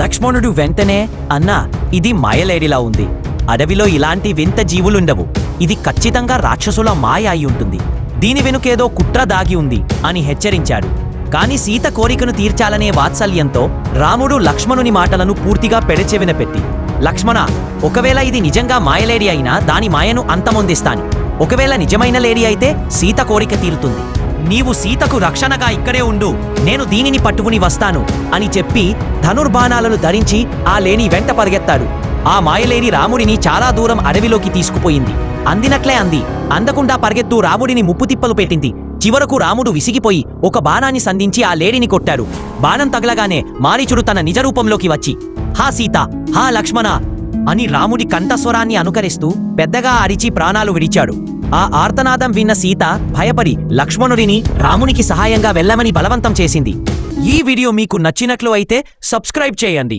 లక్ష్మణుడు వెంటనే అన్నా ఇది మాయలేడిలా ఉంది. అడవిలో ఇలాంటి వింత జీవులుండవు. ఇది ఖచ్చితంగా రాక్షసుల మాయ అయి ఉంటుంది. దీని వెనుకేదో కుట్ర దాగి ఉంది అని హెచ్చరించాడు. కాని సీత కోరికను తీర్చాలనే వాత్సల్యంతో రాముడు లక్ష్మణుని మాటలను పూర్తిగా పెడచెవిన పెట్టి లక్ష్మణ ఒకవేళ ఇది నిజంగా మాయలేడి అయినా దాని మాయను అంతమొందిస్తాను. ఒకవేళ నిజమైన లేడి అయితే సీత కోరిక తీరుతుంది. నీవు సీతకు రక్షణగా ఇక్కడే ఉండు. నేను దీనిని పట్టుకుని వస్తాను అని చెప్పి ధనుర్బాణాలను ధరించి ఆ లేని వెంట పరిగెత్తాడు. ఆ మాయలేని రాముడిని చాలా దూరం అడవిలోకి తీసుకుపోయింది. అందినట్లే అంది. అందకుండా పరిగెత్తు రాముడిని ముప్పు తిప్పలు పెట్టింది. చివరకు రాముడు విసిగిపోయి ఒక బాణాన్ని సంధించి ఆ లేడిని కొట్టాడు. బాణం తగలగానే మారీచుడు తన నిజ రూపంలోకి వచ్చి హా సీత హా లక్ష్మణ అని రాముడి కంఠస్వరాన్ని అనుకరిస్తూ పెద్దగా అరిచి ప్రాణాలు విడిచాడు. ఆ ఆర్తనాదం విన్న సీత భయపడి లక్ష్మణుడిని రామునికి సహాయంగా వెళ్ళమని బలవంతం చేసింది. ఈ వీడియో మీకు నచ్చినట్లు అయితే సబ్స్క్రైబ్ చేయండి.